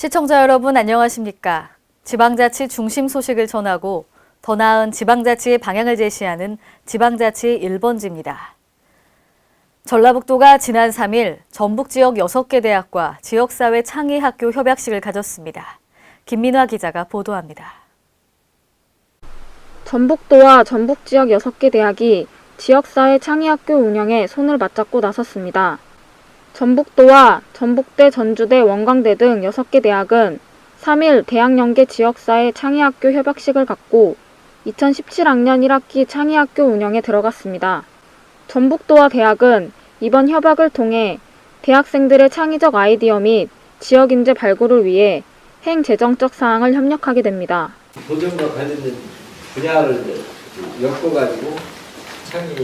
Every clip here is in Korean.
시청자 여러분 안녕하십니까? 지방자치 중심 소식을 전하고 더 나은 지방자치의 방향을 제시하는 지방자치 1번지입니다. 전라북도가 지난 3일 전북 지역 6개 대학과 지역사회 창의학교 협약식을 가졌습니다. 김민화 기자가 보도합니다. 전북도와 전북 지역 6개 대학이 지역사회 창의학교 운영에 손을 맞잡고 나섰습니다. 전북도와 전북대, 전주대, 원광대 등 6개 대학은 3일 대학연계 지역사회 창의학교 협약식을 갖고 2017학년 1학기 창의학교 운영에 들어갔습니다. 전북도와 대학은 이번 협약을 통해 대학생들의 창의적 아이디어 및 지역 인재 발굴을 위해 행재정적 사항을 협력하게 됩니다. 도전과 관련된 분야를 엮어가지고 창의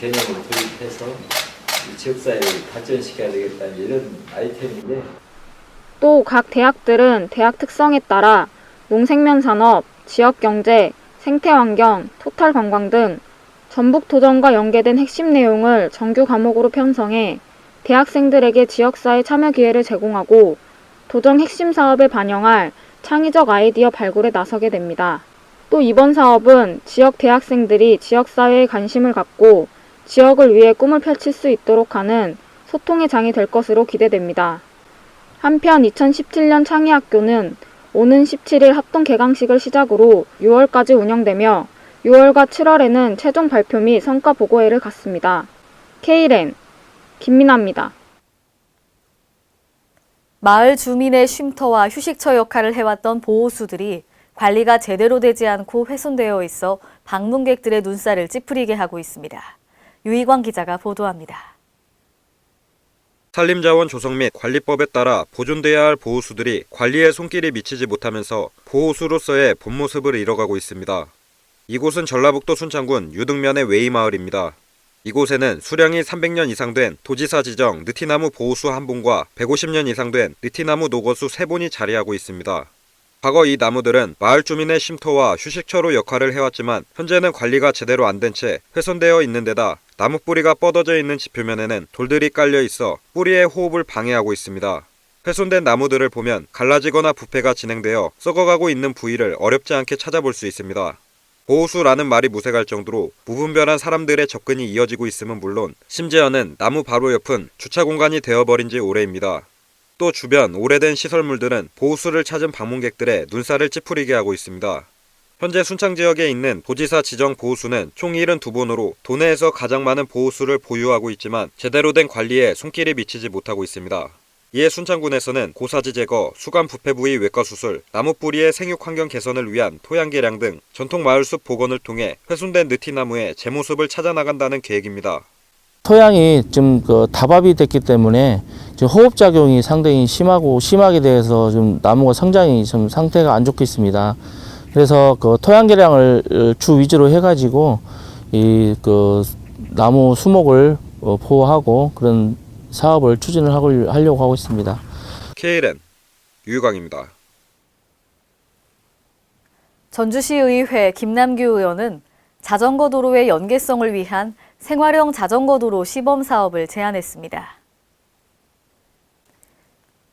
개념을 도입해서 이 지역사회를 발전시켜야 되겠다는 이런 아이템인데 또 각 대학들은 대학 특성에 따라 농생면 산업, 지역 경제, 생태 환경, 토탈 관광 등 전북 도전과 연계된 핵심 내용을 정규 과목으로 편성해 대학생들에게 지역사회 참여 기회를 제공하고 도전 핵심 사업에 반영할 창의적 아이디어 발굴에 나서게 됩니다. 또 이번 사업은 지역 대학생들이 지역사회에 관심을 갖고 지역을 위해 꿈을 펼칠 수 있도록 하는 소통의 장이 될 것으로 기대됩니다. 한편 2017년 창의학교는 오는 17일 합동 개강식을 시작으로 6월까지 운영되며 6월과 7월에는 최종 발표 및 성과 보고회를 갖습니다. K랜 김민아입니다. 마을 주민의 쉼터와 휴식처 역할을 해왔던 보호수들이 관리가 제대로 되지 않고 훼손되어 있어 방문객들의 눈살을 찌푸리게 하고 있습니다. 유희광 기자가 보도합니다. 산림자원 조성 및 관리법에 따라 보존돼야 할 보호수들이 관리에 손길이 미치지 못하면서 보호수로서의 본 모습을 잃어가고 있습니다. 이곳은 전라북도 순창군 유등면의 웨이마을입니다. 이곳에는 수령이 300년 이상 된 도지사 지정 느티나무 보호수 한 본과 150년 이상 된 느티나무 녹어수 세 본이 자리하고 있습니다. 과거 이 나무들은 마을 주민의 쉼터와 휴식처로 역할을 해왔지만 현재는 관리가 제대로 안 된 채 훼손되어 있는 데다 나무 뿌리가 뻗어져 있는 지표면에는 돌들이 깔려 있어 뿌리의 호흡을 방해하고 있습니다. 훼손된 나무들을 보면 갈라지거나 부패가 진행되어 썩어가고 있는 부위를 어렵지 않게 찾아볼 수 있습니다. 보호수라는 말이 무색할 정도로 무분별한 사람들의 접근이 이어지고 있음은 물론 심지어는 나무 바로 옆은 주차 공간이 되어버린 지 오래입니다. 또 주변 오래된 시설물들은 보호수를 찾은 방문객들의 눈살을 찌푸리게 하고 있습니다. 현재 순창 지역에 있는 도지사 지정 보호수는 총 72본으로 도내에서 가장 많은 보호수를 보유하고 있지만 제대로 된 관리에 손길이 미치지 못하고 있습니다. 이에 순창군에서는 고사지 제거, 수감 부패 부위 외과 수술, 나무 뿌리의 생육 환경 개선을 위한 토양 개량 등 전통 마을 숲 복원을 통해 훼손된 느티나무의 제 모습을 찾아 나간다는 계획입니다. 토양이 좀그 다밥이 됐기 때문에 지금 호흡 작용이 상당히 심하고 심하게 돼서 좀 나무가 성장이 좀 상태가 안 좋게 있습니다. 그래서 그 토양 개량을 주 위주로 해가지고 이 그 나무 수목을 어, 보호하고 그런 사업을 추진을 하고 하려고 하고 있습니다. KLN 유유광입니다. 전주시의회 김남규 의원은 자전거 도로의 연계성을 위한 생활형 자전거 도로 시범 사업을 제안했습니다.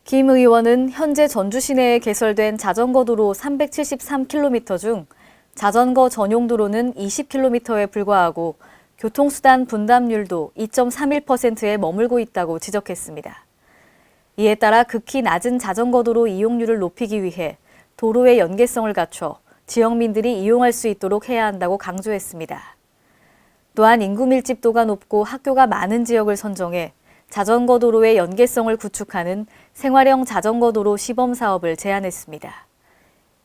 김 의원은 현재 전주 시내에 개설된 자전거 도로 373km 중 자전거 전용 도로는 20km에 불과하고 교통수단 분담률도 2.31%에 머물고 있다고 지적했습니다. 이에 따라 극히 낮은 자전거 도로 이용률을 높이기 위해 도로의 연계성을 갖춰 지역민들이 이용할 수 있도록 해야 한다고 강조했습니다. 또한 인구 밀집도가 높고 학교가 많은 지역을 선정해 자전거 도로의 연계성을 구축하는 생활형 자전거 도로 시범 사업을 제안했습니다.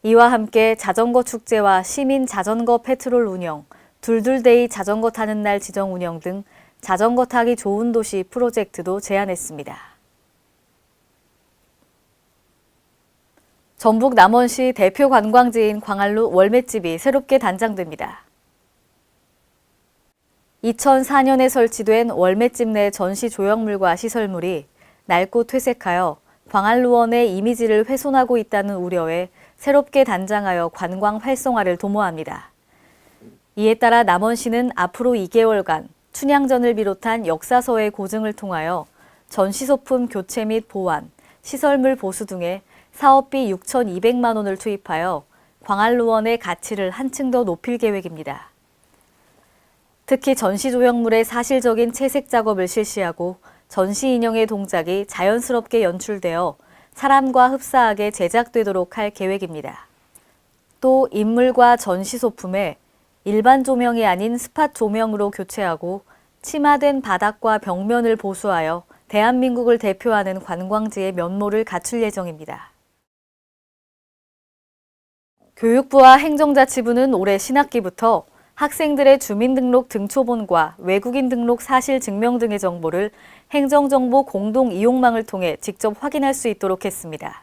이와 함께 자전거 축제와 시민 자전거 페트롤 운영, 둘둘데이 자전거 타는 날 지정 운영 등 자전거 타기 좋은 도시 프로젝트도 제안했습니다. 전북 남원시 대표 관광지인 광안루 월맷집이 새롭게 단장됩니다. 2004년에 설치된 월맷집 내 전시 조형물과 시설물이 낡고 퇴색하여 광안루원의 이미지를 훼손하고 있다는 우려에 새롭게 단장하여 관광 활성화를 도모합니다. 이에 따라 남원시는 앞으로 2개월간 춘향전을 비롯한 역사서의 고증을 통하여 전시소품 교체 및 보완, 시설물 보수 등의 사업비 6,200만 원을 투입하여 광안루원의 가치를 한층 더 높일 계획입니다. 특히 전시 조형물의 사실적인 채색 작업을 실시하고 전시 인형의 동작이 자연스럽게 연출되어 사람과 흡사하게 제작되도록 할 계획입니다. 또 인물과 전시 소품에 일반 조명이 아닌 스팟 조명으로 교체하고 침하된 바닥과 벽면을 보수하여 대한민국을 대표하는 관광지의 면모를 갖출 예정입니다. 교육부와 행정자치부는 올해 신학기부터 학생들의 주민등록 등초본과 외국인 등록 사실 증명 등의 정보를 행정정보 공동 이용망을 통해 직접 확인할 수 있도록 했습니다.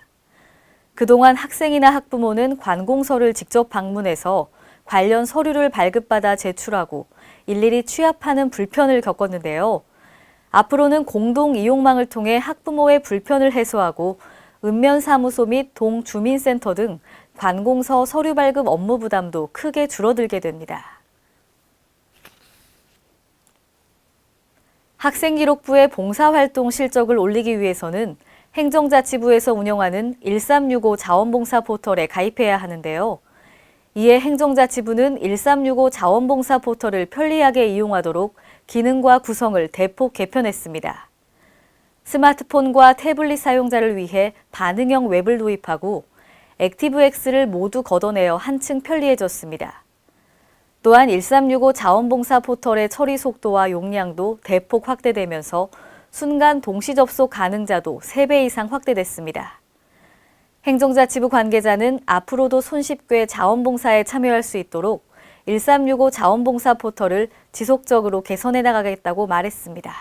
그동안 학생이나 학부모는 관공서를 직접 방문해서 관련 서류를 발급받아 제출하고 일일이 취합하는 불편을 겪었는데요. 앞으로는 공동 이용망을 통해 학부모의 불편을 해소하고 읍면사무소 및 동주민센터 등 관공서 서류 발급 업무 부담도 크게 줄어들게 됩니다. 학생기록부의 봉사활동 실적을 올리기 위해서는 행정자치부에서 운영하는 1365 자원봉사 포털에 가입해야 하는데요. 이에 행정자치부는 1365 자원봉사 포털을 편리하게 이용하도록 기능과 구성을 대폭 개편했습니다. 스마트폰과 태블릿 사용자를 위해 반응형 웹을 도입하고 액티브X를 모두 걷어내어 한층 편리해졌습니다. 또한 1365 자원봉사 포털의 처리 속도와 용량도 대폭 확대되면서 순간 동시 접속 가능자도 3배 이상 확대됐습니다. 행정자치부 관계자는 앞으로도 손쉽게 자원봉사에 참여할 수 있도록 1365 자원봉사 포털을 지속적으로 개선해 나가겠다고 말했습니다.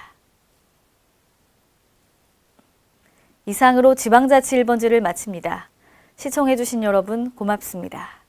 이상으로 지방자치 1번지를 마칩니다. 시청해주신 여러분 고맙습니다.